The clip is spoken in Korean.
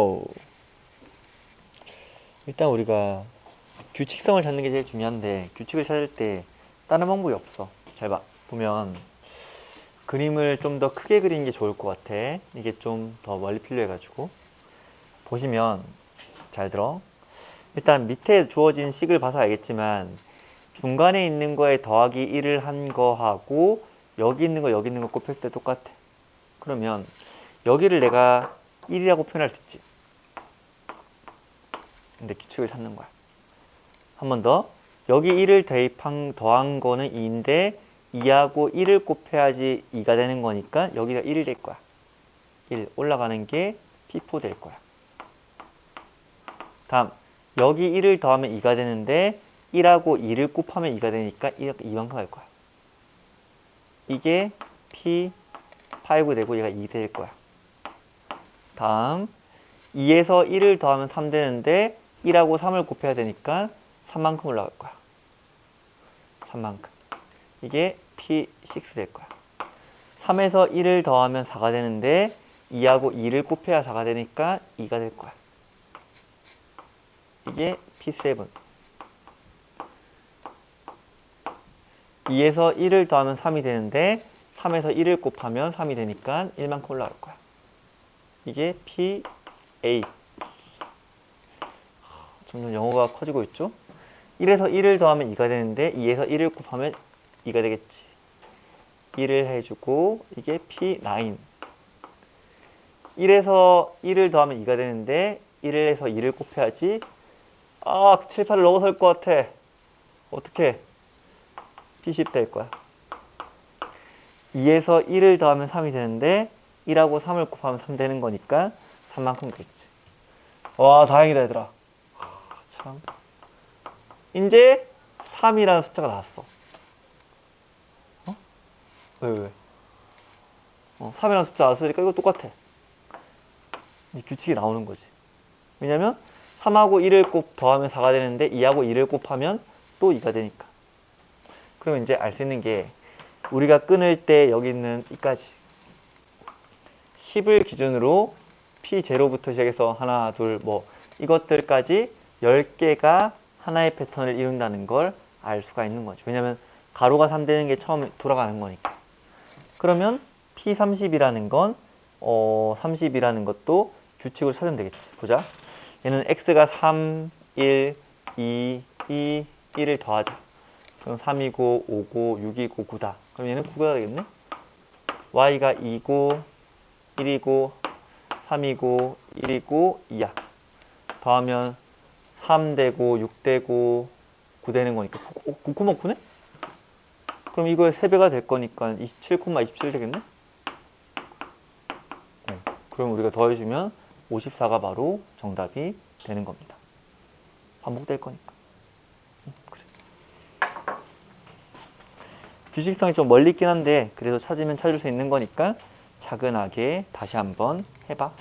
오. 일단 우리가 규칙성을 찾는 게 제일 중요한데 규칙을 찾을 때 다른 방법이 없어. 잘 봐. 보면 그림을 좀 더 크게 그리는 게 좋을 것 같아. 이게 좀 더 멀리 필요해가지고 보시면 잘 들어. 일단 밑에 주어진 식을 봐서 알겠지만 중간에 있는 거에 더하기 1을 한 거하고 여기 있는 거 여기 있는 거 곱했을 때 똑같아. 그러면 여기를 내가 1이라고 표현할 수 있지. 근데 규칙을 찾는 거야. 한 번 더. 여기 1을 대입한 더한 거는 2인데 2하고 1을 곱해야지 2가 되는 거니까 여기가 1이 될 거야. 1 올라가는 게 P4 될 거야. 다음 여기 1을 더하면 2가 되는데 1하고 2를 곱하면 2가 되니까 2만큼 갈 거야. 이게 P5 되고 얘가 2 될 거야. 다음 2에서 1을 더하면 3 되는데 1하고 3을 곱해야 되니까 3만큼 올라갈 거야. 3만큼. 이게 P6 될 거야. 3에서 1을 더하면 4가 되는데 2하고 2를 곱해야 4가 되니까 2가 될 거야. 이게 P7. 2에서 1을 더하면 3이 되는데 3에서 1을 곱하면 3이 되니까 1만큼 올라갈 거야. 이게 P8. 점점 영어가 커지고 있죠? 1에서 1을 더하면 2가 되는데 2에서 1을 곱하면 2가 되겠지. 1을 해주고 이게 P9. 1에서 1을 더하면 2가 되는데 1에서 2를 곱해야지. 아, 7, 8을 넘어설 것 같아. 어떻게? P10 될 거야. 2에서 1을 더하면 3이 되는데 1하고 3을 곱하면 3 되는 거니까 3만큼 되겠지. 와, 다행이다, 얘들아. 하, 참. 이제 3이라는 숫자가 나왔어. 어? 왜, 왜? 어, 3이라는 숫자 나왔으니까 이거 똑같아. 이 규칙이 나오는 거지. 왜냐면 3하고 1을 곱 더하면 4가 되는데 2하고 1을 곱하면 또 2가 되니까. 그러면 이제 알 수 있는 게 우리가 끊을 때 여기 있는 이까지 10을 기준으로 P0부터 시작해서 하나, 둘, 뭐 이것들까지 10개가 하나의 패턴을 이룬다는 걸 알 수가 있는 거죠. 왜냐면 가로가 3 되는 게 처음 돌아가는 거니까. 그러면 P30이라는 건 어, 30이라는 것도 규칙으로 찾으면 되겠지. 보자. 얘는 x가 3, 1, 2, 2, 1을 더하자. 그럼 3이고 5고 6이고 9다. 그럼 얘는 9가 되겠네? y가 2고 1이고 3이고 1이고 2야. 더하면 3 되고 6 되고 9 되는 거니까 9, 9, 9, 9네? 그럼 이거의 3배가 될 거니까 27, 27 되겠네? 어, 그럼 우리가 더해주면 54가 바로 정답이 되는 겁니다. 반복될 거니까. 응, 그래. 규칙성이 좀 멀리 있긴 한데 그래도 찾으면 찾을 수 있는 거니까 차근하게 다시 한번 해봐.